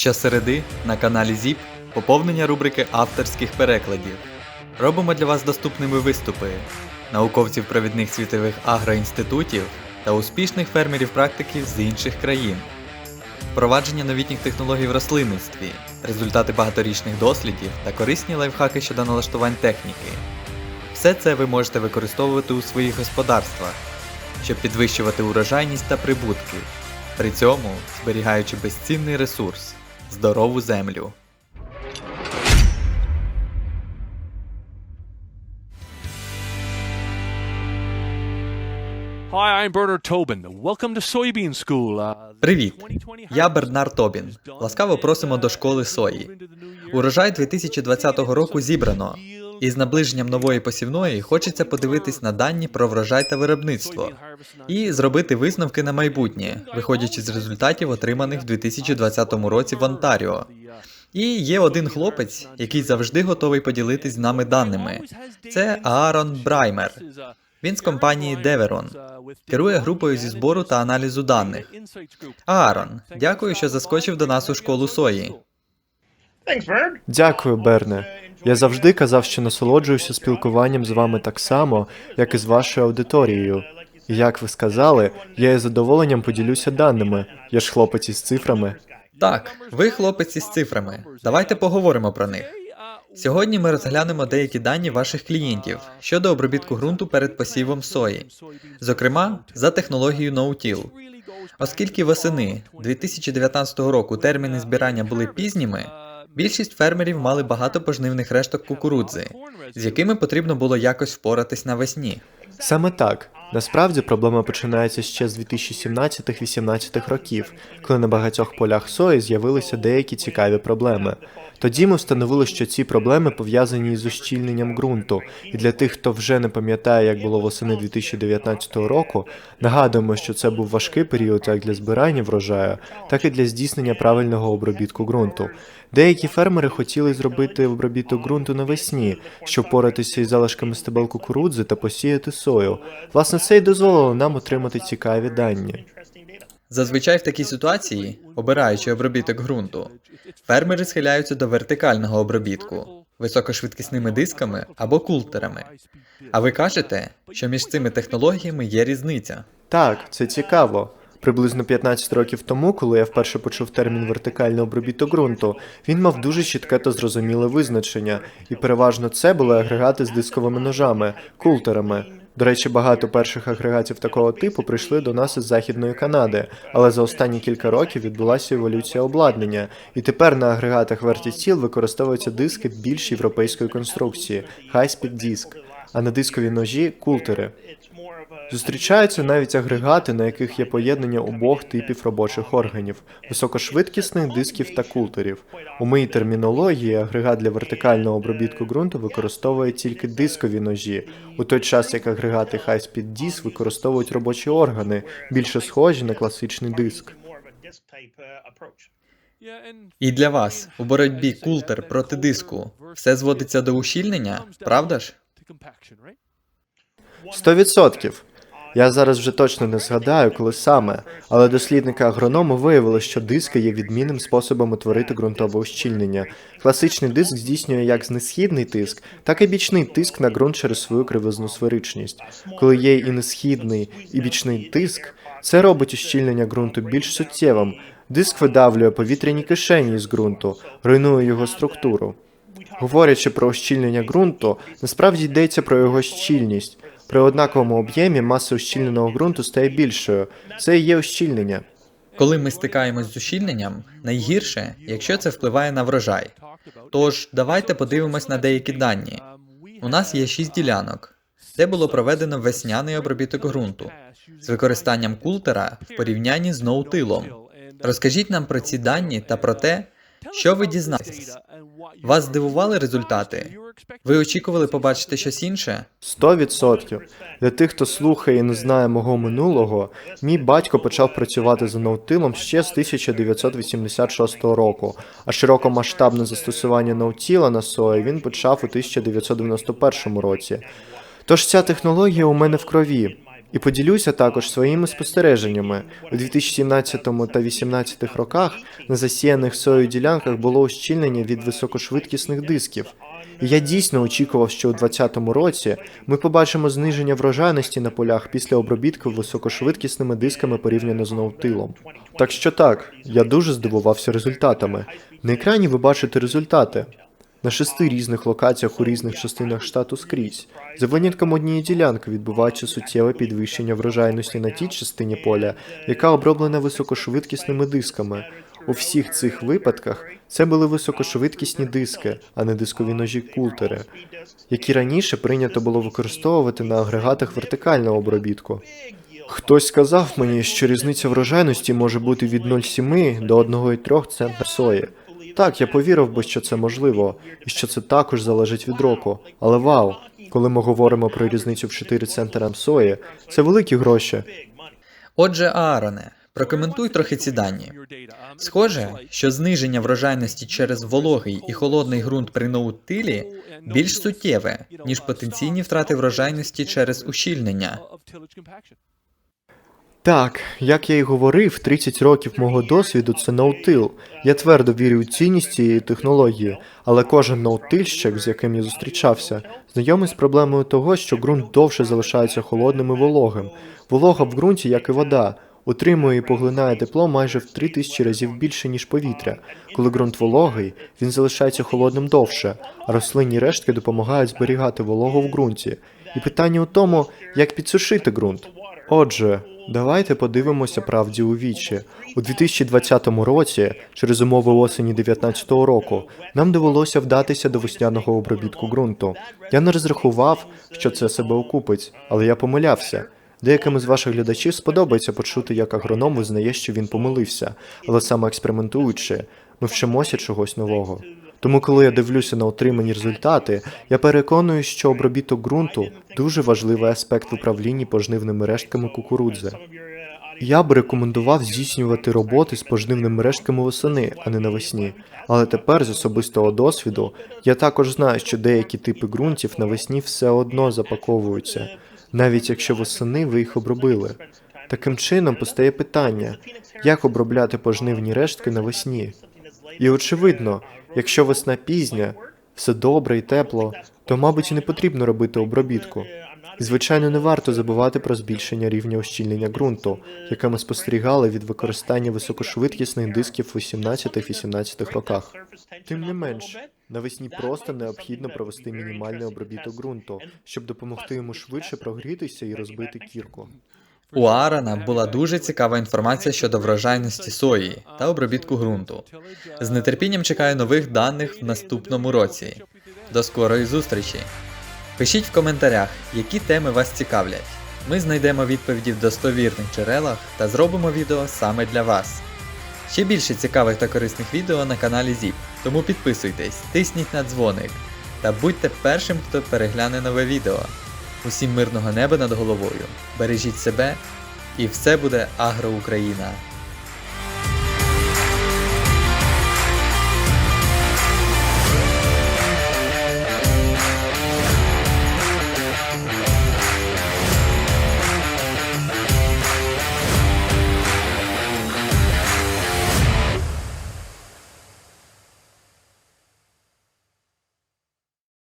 Щосереди на каналі ЗІП поповнення рубрики авторських перекладів. Робимо для вас доступними виступи науковців провідних світових агроінститутів та успішних фермерів-практиків з інших країн. Впровадження новітніх технологій в рослинництві, результати багаторічних дослідів та корисні лайфхаки щодо налаштувань техніки. Все це ви можете використовувати у своїх господарствах, щоб підвищувати урожайність та прибутки, при цьому зберігаючи безцінний ресурс здорову землю. Hi, I'm Bernard Tobin. Welcome to Soybean School. Uh, Привіт! Я Бернар Тобін. Ласкаво просимо до школи сої. Урожай 2020 року зібрано. І з наближенням нової посівної хочеться подивитись на дані про врожай та виробництво і зробити висновки на майбутнє, виходячи з результатів, отриманих в 2020 році в Онтаріо. І є один хлопець, який завжди готовий поділитись з нами даними. Це Аарон Браймер. Він з компанії Deveron. Керує групою зі збору та аналізу даних. Аарон, дякую, що заскочив до нас у школу сої. Дякую, Берне. Я завжди казав, що насолоджуюся спілкуванням з вами так само, як і з вашою аудиторією. І як ви сказали, я із задоволенням поділюся даними. Я ж хлопець із цифрами. Так, ви хлопець із цифрами. Давайте поговоримо про них. Сьогодні ми розглянемо деякі дані ваших клієнтів щодо обробітку ґрунту перед посівом сої, зокрема за технологією No-Till. Оскільки восени 2019 року терміни збирання були пізніми, більшість фермерів мали багато пожнивних решток кукурудзи, з якими потрібно було якось впоратись навесні. Саме так. Насправді проблема починається ще з 2017-18 років, коли на багатьох полях сої з'явилися деякі цікаві проблеми. Тоді ми встановили, що ці проблеми пов'язані із ущільненням ґрунту, і для тих, хто вже не пам'ятає, як було восени 2019 року, нагадуємо, що це був важкий період як для збирання врожаю, так і для здійснення правильного обробітку ґрунту. Деякі фермери хотіли зробити обробіток ґрунту навесні, щоб поратися із залишками стебел кукурудзи та посіяти сою. Власне, це й дозволило нам отримати цікаві дані. Зазвичай в такій ситуації, обираючи обробіток ґрунту, фермери схиляються до вертикального обробітку високошвидкісними дисками або култерами. А ви кажете, що між цими технологіями є різниця. Так, це цікаво. Приблизно 15 років тому, коли я вперше почув термін вертикальний обробіток ґрунту, він мав дуже чітке та зрозуміле визначення, і переважно це були агрегати з дисковими ножами, култерами. До речі, багато перших агрегатів такого типу прийшли до нас із Західної Канади, але за останні кілька років відбулася еволюція обладнання, і тепер на агрегатах VertiSteel використовуються диски більш європейської конструкції High-Speed диск, а на дискові ножі култери. Зустрічаються навіть агрегати, на яких є поєднання обох типів робочих органів високошвидкісних дисків та култерів. У моїй термінології агрегат для вертикального обробітку ґрунту використовує тільки дискові ножі, у той час як агрегати High-Speed Disk використовують робочі органи, більше схожі на класичний диск. І для вас у боротьбі култер проти диску все зводиться до ущільнення, правда ж? Сто відсотків. Я зараз вже точно не згадаю, коли саме, але дослідники агроному виявили, що диски є відмінним способом утворити ґрунтове ущільнення. Класичний диск здійснює як знесхідний тиск, так і бічний тиск на ґрунт через свою кривизну сферичність. Коли є і несхідний, і бічний тиск, це робить ущільнення ґрунту більш суттєвим. Диск видавлює повітряні кишені з ґрунту, руйнує його структуру. Говорячи про ущільнення ґрунту, насправді йдеться про його щільність. При однаковому об'ємі маса ущільненого ґрунту стає більшою. Це і є ущільнення. Коли ми стикаємось з ущільненням, найгірше, якщо це впливає на врожай. Тож давайте подивимось на деякі дані. У нас є шість ділянок, де було проведено весняний обробіток ґрунту з використанням култера в порівнянні з ноутилом. Розкажіть нам про ці дані та про те, що ви дізналися. Вас здивували результати? Ви очікували побачити щось інше? Сто відсотків. Для тих, хто слухає і не знає мого минулого, мій батько почав працювати за наутилом ще з 1986 року, а широкомасштабне застосування наутіла на сої він почав у 1991 році. Тож ця технологія у мене в крові. І поділюся також своїми спостереженнями. У 2017 та 2018 роках на засіяних сою ділянках було ущільнення від високошвидкісних дисків. І я дійсно очікував, що у 2020 році ми побачимо зниження врожайності на полях після обробітку високошвидкісними дисками порівняно з ноутилом. Так що так, я дуже здивувався результатами. На екрані ви бачите результати. На шести різних локаціях у різних частинах штату скрізь. За винятком однієї ділянки відбувається суттєве підвищення врожайності на тій частині поля, яка оброблена високошвидкісними дисками. У всіх цих випадках це були високошвидкісні диски, а не дискові ножі култери, які раніше прийнято було використовувати на агрегатах вертикального обробітку. Хтось сказав мені, що різниця врожайності може бути від 0,7 до 1,3 центнер сої. Так, я повірив би, що це можливо, і що це також залежить від року. Але вау, коли ми говоримо про різницю в 4 центнера сої, це великі гроші. Отже, Аароне, прокоментуй трохи ці дані. Схоже, що зниження врожайності через вологий і холодний ґрунт при ноутилі більш суттєве, ніж потенційні втрати врожайності через ущільнення. Так, як я і говорив, 30 років мого досвіду це ноутил. Я твердо вірю у цінність цієї технології, але кожен ноутильщик, з яким я зустрічався, знайомий з проблемою того, що ґрунт довше залишається холодним і вологим. Волога в ґрунті, як і вода, утримує і поглинає тепло майже в 3000 разів більше, ніж повітря. Коли ґрунт вологий, він залишається холодним довше, а рослинні рештки допомагають зберігати вологу в ґрунті. І питання у тому, як підсушити ґрунт. Отже, давайте подивимося правді у вічі. У 2020 році, через умови осені 2019 року, нам довелося вдатися до весняного обробітку ґрунту. Я не розрахував, що це себе окупить, але я помилявся. Деяким із ваших глядачів сподобається почути, як агроном визнає, що він помилився, але саме експериментуючи, ми вчимося чогось нового. Тому, коли я дивлюся на отримані результати, я переконую, що обробіток ґрунту дуже важливий аспект в управлінні пожнивними рештками кукурудзи. Я б рекомендував здійснювати роботи з пожнивними рештками восени, а не навесні. Але тепер з особистого досвіду я також знаю, що деякі типи ґрунтів навесні все одно запаковуються, навіть якщо восени ви їх обробили. Таким чином постає питання, як обробляти пожнивні рештки навесні. І очевидно, якщо весна пізня, все добре і тепло, то, мабуть, і не потрібно робити обробітку. Звичайно, не варто забувати про збільшення рівня ущільнення ґрунту, яке ми спостерігали від використання високошвидкісних дисків у 17-18 роках. Тим не менш, навесні просто необхідно провести мінімальний обробіток ґрунту, щоб допомогти йому швидше прогрітися і розбити кірку. У Аарона була дуже цікава інформація щодо врожайності сої та обробітку ґрунту. З нетерпінням чекаю нових даних в наступному році. До скорої зустрічі! Пишіть в коментарях, які теми вас цікавлять. Ми знайдемо відповіді в достовірних джерелах та зробимо відео саме для вас. Ще більше цікавих та корисних відео на каналі ZIP, тому підписуйтесь, тисніть на дзвоник та будьте першим, хто перегляне нове відео. Усім мирного неба над головою. Бережіть себе, і все буде Агро Україна.